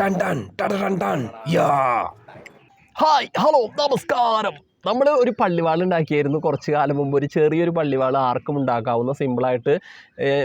Ton ടൺ ടൺ ടൺ യാ. ഹായ് ഹലോ നമസ്കാരം. നമ്മൾ ഒരു പള്ളിവാൾ ഉണ്ടാക്കിയായിരുന്നു കുറച്ച് കാലം മുമ്പ്. ഒരു ചെറിയൊരു പള്ളിവാൾ ആർക്കും ഉണ്ടാക്കാവുന്ന സിമ്പിളായിട്ട്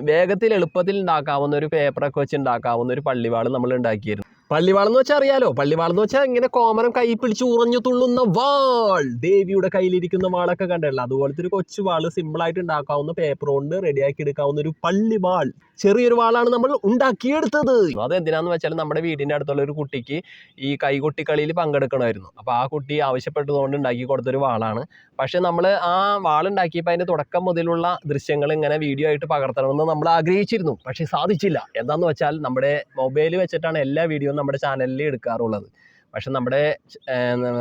വേഗത്തിൽ എളുപ്പത്തിൽ ഉണ്ടാക്കാവുന്ന ഒരു പേപ്പറൊക്കെ വെച്ച് ഉണ്ടാക്കാവുന്ന ഒരു പള്ളിവാൾ നമ്മൾ ഉണ്ടാക്കിയിരുന്നു പള്ളിവാൾ എന്ന് വെച്ചാൽ അറിയാലോ? പള്ളിവാൾ എന്ന് വെച്ചാൽ ഇങ്ങനെ കോമരം കൈ പിടിച്ച് ഉറഞ്ഞു തുള്ളുന്ന വാൾ. ദേവിയുടെ കയ്യിലിരിക്കുന്ന വാളൊക്കെ കണ്ടല്ലോ? അതുപോലത്തെ ഒരു കൊച്ചു വാൾ സിമ്പിളായിട്ട് ഉണ്ടാക്കാവുന്ന പേപ്പർ കൊണ്ട് റെഡിയാക്കി എടുക്കാവുന്ന ഒരു പള്ളിവാൾ. ചെറിയൊരു വാളാണ് നമ്മൾ ഉണ്ടാക്കിയെടുത്തത്. അത് എന്തിനാന്ന് വെച്ചാൽ നമ്മുടെ വീടിന്റെ അടുത്തുള്ള ഒരു കുട്ടിക്ക് ഈ കൈകൊട്ടി കൈകൊട്ടിക്കളിയിൽ പങ്കെടുക്കണമായിരുന്നു. അപ്പോൾ ആ കുട്ടി ആവശ്യപ്പെട്ടതുകൊണ്ട് ഉണ്ടാക്കി കൊടുത്തൊരു വാളാണ്. പക്ഷേ നമ്മൾ ആ വാളുണ്ടാക്കിയപ്പോൾ അതിന്റെ തുടക്കം മുതലുള്ള ദൃശ്യങ്ങൾ ഇങ്ങനെ വീഡിയോ ആയിട്ട് പകർത്തണമെന്ന് നമ്മൾ ആഗ്രഹിച്ചിരുന്നു. പക്ഷേ സാധിച്ചില്ല. എന്താന്ന് വെച്ചാൽ നമ്മുടെ മൊബൈൽ വെച്ചിട്ടാണ് എല്ലാ വീഡിയോയും നമ്മുടെ ചാനലിൽ എടുക്കാറുള്ളത്. പക്ഷെ നമ്മുടെ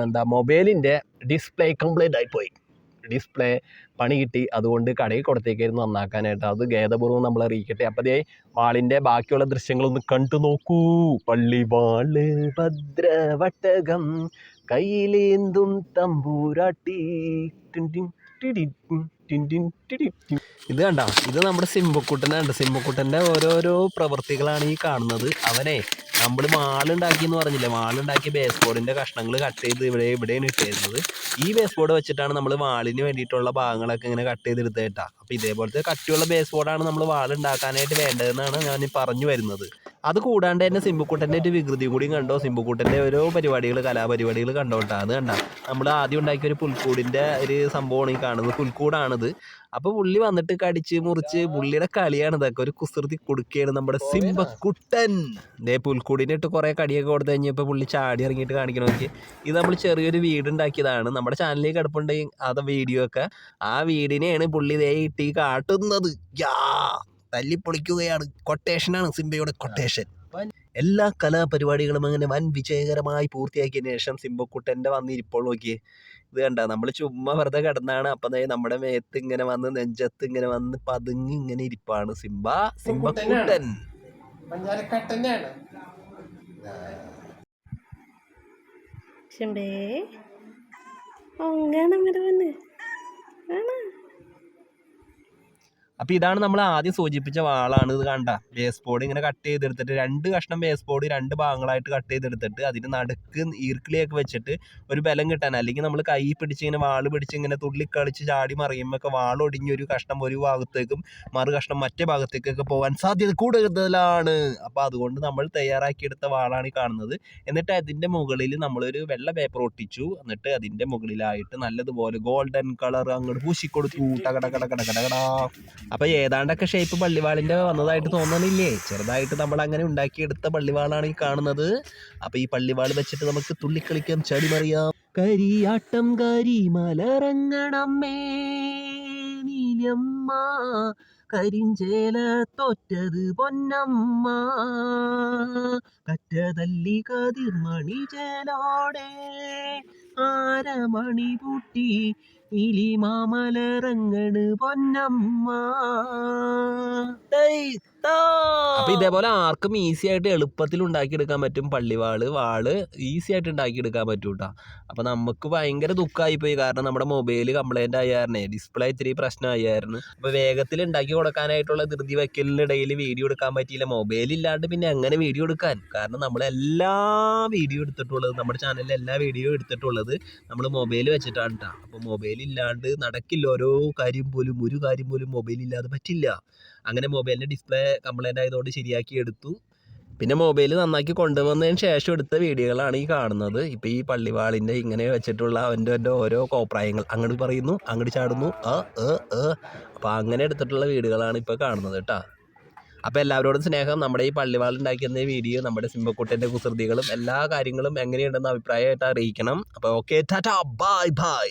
എന്താ മൊബൈലിന്റെ ഡിസ്പ്ലേ കംപ്ലീറ്റ് ആയിപ്പോയി ഡിസ്പ്ലേ പണി കിട്ടി. അതുകൊണ്ട് കടയിൽ കൊടുത്തേക്കായിരുന്നു നന്നാക്കാനായിട്ട്. അത് ഖേദപൂർവം നമ്മൾ അറിയിക്കട്ടെ. അപ്പോൾ ദേ വാളിന്റെ ബാക്കിയുള്ള ദൃശ്യങ്ങളൊന്ന് കണ്ടു നോക്കൂ. പള്ളി വാൾ ഭദ്രവട്ടകം കയ്യിലേന്തും തമ്പൂരാട്ടി. ഇത് കണ്ട? ഇത് നമ്മുടെ സിംബക്കുട്ടനുണ്ട് സിംബക്കുട്ടന്റെ ഓരോരോ പ്രവൃത്തികളാണ് ഈ കാണുന്നത്. അവനെ നമ്മൾ മാളുണ്ടാക്കി എന്ന് പറഞ്ഞില്ലേ? മാളുണ്ടാക്കിയ ബേസ് ബോർഡിന്റെ കഷ്ണങ്ങൾ കട്ട് ചെയ്ത് ഇവിടെ ഇവിടെയാണ് ഇട്ടിരുന്നത് ഈ ബേസ് ബോർഡ് വെച്ചിട്ടാണ് നമ്മൾ വാളിന് വേണ്ടിയിട്ടുള്ള ഭാഗങ്ങളൊക്കെ ഇങ്ങനെ കട്ട് ചെയ്ത് എടുത്തേട്ടാ അപ്പോൾ ഇതേപോലത്തെ കട്ടിയുള്ള ബേസ് ബോർഡാണ് നമ്മൾ വാളുണ്ടാക്കാനായിട്ട് വേണ്ടതെന്നാണ് ഞാൻ പറഞ്ഞു വരുന്നത്. അത് കൂടാണ്ട് തന്നെ സിമ്പുക്കൂട്ടന്റെ ഒരു വികൃതിയും കൂടിയും കണ്ടോ? സിമ്പുക്കൂട്ടന്റെ ഓരോ പരിപാടികൾ കലാപരിപാടികൾ കണ്ടോട്ടാ. അത് കണ്ട. നമ്മൾ ആദ്യം ഉണ്ടാക്കിയ ഒരു പുൽക്കൂടിന്റെ ഒരു സംഭവമാണ് ഈ കാണുന്നത്. പുൽക്കൂടാണിത്. അപ്പോൾ പുള്ളി വന്നിട്ട് കടിച്ച് മുറിച്ച് പുള്ളിയുടെ കളിയാണ് ഇതൊക്കെ. ഒരു കുസൃതി കൊടുക്കുകയാണ് നമ്മുടെ സിംബക്കുട്ടൻ. ദേ പുൽക്കൂടിനിട്ട് കുറേ കടിയൊക്കെ കൊടുത്തു കഴിഞ്ഞപ്പോൾ പുള്ളി ചാടി ഇറങ്ങിയിട്ട് കാണിക്കണം നോക്കി. ഇത് നമ്മൾ ചെറിയൊരു വീട് ഉണ്ടാക്കിയതാണ് നമ്മുടെ ചാനലിൽ കിടപ്പുണ്ടെങ്കിൽ അത് വീഡിയോ ഒക്കെ. ആ വീടിനെയാണ് പുള്ളി ദേ ഇട്ടി കാട്ടുന്നത്. യാ! തല്ലിപ്പൊളിക്കുകയാണ്. കൊട്ടേഷനാണ് സിംബയുടെ കൊട്ടേഷൻ എല്ലാ കലാപരിപാടികളും അങ്ങനെ വൻ വിജയകരമായി പൂർത്തിയാക്കിയതിന് ശേഷം സിംബക്കുട്ടന്റെ വന്നിരിപ്പോൾ നോക്കിയേ. ഇത് കണ്ട നമ്മൾ ചുമ്മാ വെറുതെ കിടന്നാണ്. അപ്പം നമ്മുടെ മേത്ത് ഇങ്ങനെ വന്ന് നെഞ്ചത്ത് ഇങ്ങനെ വന്ന് പതുങ്ങി ഇങ്ങനെ ഇരിപ്പാണ് സിംബ. സിംബക്കുട്ടൻ. ശുണ്ടേ ഒങ്ങാണ് അങ്ങോട്ട് വന്ന്. ആണോ. അപ്പൊ ഇതാണ് നമ്മൾ ആദ്യം സൂചിപ്പിച്ച വാളാണ് ഇത് കണ്ട. ബേസ് ബോർഡ് ഇങ്ങനെ കട്ട് ചെയ്തെടുത്തിട്ട് രണ്ട് കഷ്ണം ബേസ് ബോർഡ് രണ്ട് ഭാഗങ്ങളായിട്ട് കട്ട് ചെയ്തെടുത്തിട്ട് അതിന് നടുക്ക് ഈർക്കിളിയൊക്കെ വെച്ചിട്ട് ഒരു ബലം കിട്ടാൻ അല്ലെങ്കിൽ നമ്മൾ കൈ പിടിച്ച് ഇങ്ങനെ വാൾ പിടിച്ച് ഇങ്ങനെ തുള്ളി കളിച്ച് ചാടി മറിയുമ്പോൾ വാൾ ഒടിഞ്ഞ് ഒരു കഷ്ണം ഒരു ഭാഗത്തേക്കും മറു കഷ്ണം മറ്റേ ഭാഗത്തേക്കൊക്കെ പോകാൻ സാധ്യത കൂടുതലാണ്. അപ്പോൾ അതുകൊണ്ട് നമ്മൾ തയ്യാറാക്കിയെടുത്ത വാളാണ് ഈ കാണുന്നത്. എന്നിട്ട് അതിന്റെ മുകളിൽ നമ്മളൊരു വെള്ള പേപ്പർ ഒട്ടിച്ചു. എന്നിട്ട് അതിന്റെ മുകളിലായിട്ട് നല്ലതുപോലെ ഗോൾഡൻ കളർ അങ്ങോട്ട് പൂശിക്കൊടുത്തു. ടകട കട കട കട കടാ അപ്പൊ ഏതാണ്ടൊക്കെ ഷേപ്പ് പള്ളിവാളിന്റെ വന്നതായിട്ട് തോന്നണില്ലേ? ചെറുതായിട്ട് നമ്മൾ അങ്ങനെ ഉണ്ടാക്കിയെടുത്ത പള്ളിവാളാണ് ഈ കാണുന്നത്. അപ്പൊ ഈ പള്ളിവാൾ വെച്ചിട്ട് നമുക്ക് തുള്ളിക്കളിക്കാം ചടിമറിയാം കരിയാട്ടം കരി മലറങ്ങണമ്മേ നീലമ്മ കരിഞ്ചേല തോറ്റത് പൊന്നമ്മ. കറ്റതല്ലി കതിർമണി ചേലോടെ ആരമണി പൂട്ടി ഇലിമാമലറങ്ങണ് പൊന്നമ്മ. അപ്പൊ ഇതേപോലെ ആർക്കും ഈസി ആയിട്ട് എളുപ്പത്തിൽ ഉണ്ടാക്കിയെടുക്കാൻ പറ്റും. പള്ളിവാൾ വാൾ ഈസി ആയിട്ട് ഉണ്ടാക്കിയെടുക്കാൻ പറ്റും കേട്ടോ അപ്പൊ നമുക്ക് ഭയങ്കര ദുഃഖമായി പോയി കാരണം നമ്മുടെ മൊബൈൽ കംപ്ലൈന്റ് ആയായിരുന്നേ ഡിസ്പ്ലേ ഇത്തിരി പ്രശ്നമായിരുന്നു അപ്പൊ വേഗത്തിൽ ഉണ്ടാക്കി കൊടുക്കാനായിട്ടുള്ള ധൃതി വയ്ക്കലിനിടയിൽ വീഡിയോ എടുക്കാൻ പറ്റിയില്ല. മൊബൈൽ ഇല്ലാണ്ട് പിന്നെ എങ്ങനെ വീഡിയോ എടുക്കാൻ? കാരണം നമ്മൾ എല്ലാ വീഡിയോ എടുത്തിട്ടുള്ളത് നമ്മുടെ ചാനലിൽ എല്ലാ വീഡിയോ എടുത്തിട്ടുള്ളത് നമ്മൾ മൊബൈൽ വെച്ചിട്ടാണ് കേട്ടോ അപ്പോൾ മൊബൈൽ ഇല്ലാണ്ട് നടക്കില്ല. ഓരോ കാര്യം പോലും ഒരു കാര്യം പോലും മൊബൈൽ ഇല്ലാതെ പറ്റില്ല. അങ്ങനെ മൊബൈലിന്റെ ഡിസ്പ്ലേ കംപ്ലൈന്റ് ആയതുകൊണ്ട് ശരിയാക്കി എടുത്തു. പിന്നെ മൊബൈൽ നന്നാക്കി കൊണ്ടുവന്നതിന് ശേഷം എടുത്ത വീഡിയോകളാണ് ഈ കാണുന്നത്. ഇപ്പോൾ ഈ പള്ളിവാളിന്റെ ഇങ്ങനെ വെച്ചിട്ടുള്ള അവന്റെ എന്റെ ഓരോ കോപ്രായങ്ങൾ അങ്ങോട്ട് പറയുന്നു അങ്ങോട്ട് ചാടുന്നു അ ഏ ഏ അപ്പോൾ അങ്ങനെ എടുത്തിട്ടുള്ള വീഡിയോകളാണ് ഇപ്പോൾ കാണുന്നത് കേട്ടോ. അപ്പോൾ എല്ലാവരോടും സ്നേഹം. നമ്മുടെ ഈ പള്ളിവാൾ ഉണ്ടാക്കുന്ന വീഡിയോ നമ്മുടെ സിംബക്കുട്ടന്റെ കുസൃതികളും എല്ലാ കാര്യങ്ങളും എങ്ങനെയുണ്ടെന്ന് അഭിപ്രായമായിട്ട് അറിയിക്കണം. അപ്പോൾ ഓക്കെ ടാറ്റാ ബൈ ബൈ.